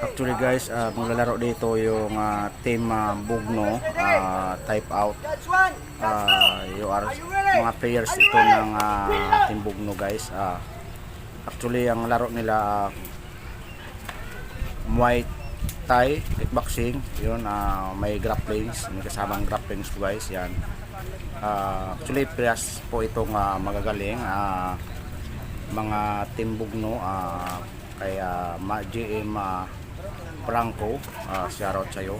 Actually guys, uh, maglalaro dito yung ah, team ah, Bugno, ah, type out. Ah, you are mga players ito ng ah, team Bugno guys. Ah, actually ang laro nila ah, Muay Thai, kickboxing, yun, ah, may grapplings, may kasamang grapplings po guys, yan. Ah, actually, press po itong ah, magagaling, ah, mga team Bugno, ah, kaya GM ah, Franco, uh, shoutout sa'yo.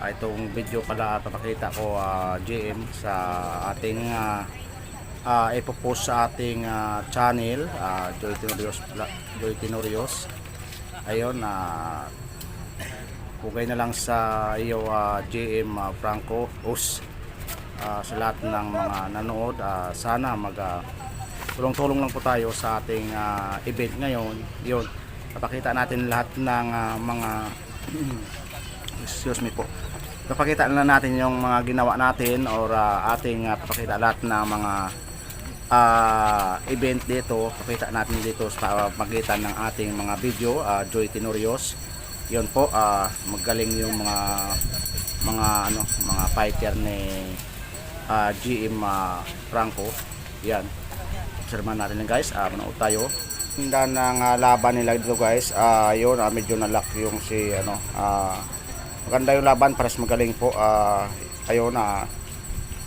Uh, itong video pala papakita ko ah, GM sa ating uh, uh, ipopost sa ating ah, channel, uh, Joy Tenorios, Vla- Joy Tenorios. Ayun, uh, Pugay na lang sa iyo ah, GM ah, Franco Us ah, sa lahat ng mga nanood. ah, sana mag ah, tulong-tulong lang po tayo sa ating ah, event ngayon. Yun, papakita natin lahat ng ah, mga excuse me po. Papakita na natin yung mga ginawa natin or ah, ating ah, papakita lahat ng mga ah, event dito. Papakita natin dito sa magitan ng ating mga video, ah, Joy Tenorios. Yun po, ah, magaling yung mga mga ano, mga fighter ni ah, GM ah, Franco. Yan. Obserbahan natin guys. Ah, manood tayo. Ganda ng ah, laban nila dito guys. Ah, yun, ah, medyo nalock yung si ano, ah, maganda yung laban, pares magaling po. Ah, ayun, ah,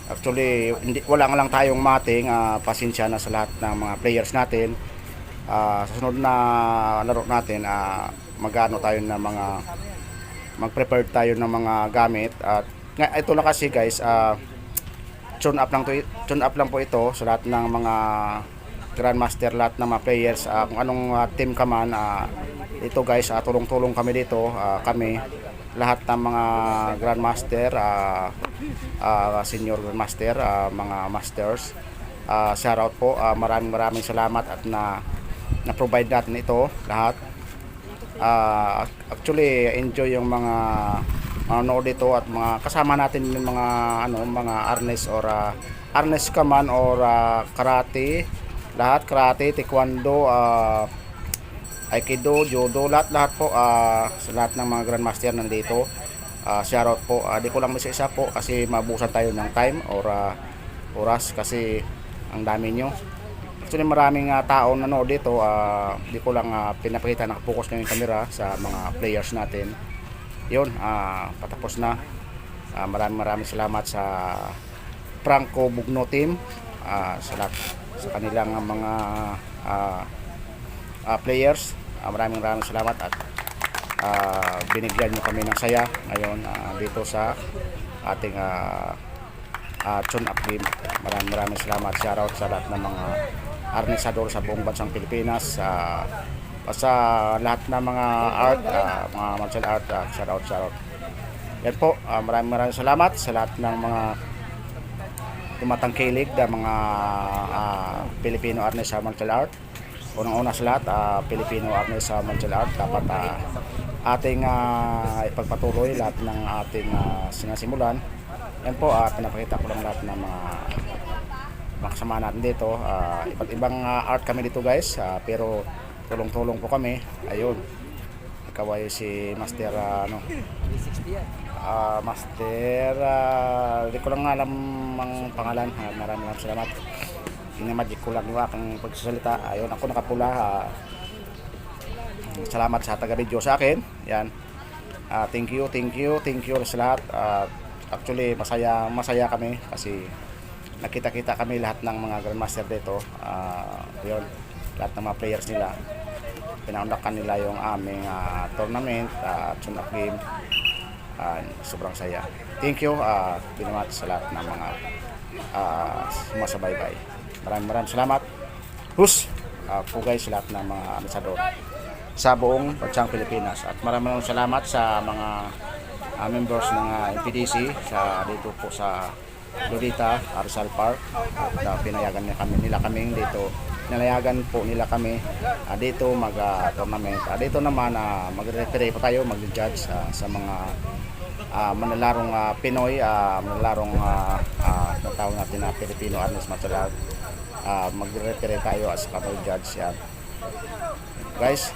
Actually, hindi, wala nga lang tayong mating ah, pasensya na sa lahat ng mga players natin. Ah, sa sunod na laro natin, ah, magano tayo ng mga mag-prepare tayo ng mga gamit at ito na kasi guys, ah, tune up lang to, tune up lang po ito sa lahat ng mga grandmaster, lahat ng mga players, ah, kung anong ah, team ka man, ah, ito guys, ah, tulong-tulong kami dito, ah, kami lahat ng mga grandmaster, ah, ah, senior grandmaster, ah, mga masters. Uh, shout out po, ah, maraming maraming salamat at na na-provide natin ito lahat. Ah, actually, enjoy yung mga manonood dito at mga kasama natin yung mga ano mga arnes or ah, arnes ka man or ah, karate lahat karate taekwondo ah, aikido judo lahat lahat po ah, sa lahat ng mga grandmaster nandito. Uh, shoutout po. Ah, di ko lang isa-isa po kasi mabusan tayo ng time or ah, oras kasi ang dami nyo. Actually maraming ah, tao nanood dito. Ah, di ko lang ah, pinapakita. Nakapokus na yung camera sa mga players natin. Yun ah, patapos na. Ah, maraming maraming salamat sa Franco Bugno team. Ah, sa lahat sa kanilang mga ah, ah, players Ah, maraming maraming salamat at ah, binigyan nyo kami ng saya ngayon ah, dito sa ating uh, tune up game. Maraming maraming salamat. Shoutout sa lahat ng mga arnisador sa buong bansang Pilipinas. sa sa lahat ng mga art, ah, mga martial art, uh, shoutout, shoutout. Yan po, ah, maraming maraming salamat sa lahat ng mga tumatangkilig na mga ah, Filipino arnis sa martial art. Unang-una sa lahat, ah, Filipino arnis sa martial art. Dapat ah, ating ah, ipagpatuloy lahat ng ating ah, sinasimulan. Yan po, ah, pinapakita ko lang lahat ng mga mga kasama natin dito. Ah, iba't ibang ah, art kami dito guys, ah, pero tulong-tulong po kami. Ayun. Ikaw ay si Master ah, ano, Ah, Master, ah, di ko lang alam ang pangalan. Ah, maraming maraming salamat. Inamagic ko lang yung aking pagsasalita. Ayun, ako nakapula. ah. salamat sa taga-video sa akin. Yan. Ah, thank you, thank you, thank you sa lahat. Ah, actually, masaya, masaya kami kasi nakita-kita kami lahat ng mga grandmaster dito. Ah, yun, lahat ng mga players nila. Pinaundakan nila yung aming ah, tournament, uh, tune up game. Ah, sobrang saya. Thank you, uh, binamat sa lahat ng mga uh, sumasabaybay. Maraming maraming salamat. Hus, uh, pugay sa lahat ng mga amisador sa buong bansang Pilipinas. At maraming maraming salamat sa mga uh, members ng uh, MPDC sa dito po sa Lodita, Arsal Park. At uh, pinayagan nila kami, nila kaming dito. Nalayagan po nila kami uh, dito mag-tournament. Uh, dito naman uh, magre-referee po tayo, mag-judge uh, sa mga uh, manalarong uh, Pinoy, uh, manalarong uh, uh, natawag natin na Filipino Arnis Martial Art. Uh, magre-referee tayo as couple judge yan. Guys,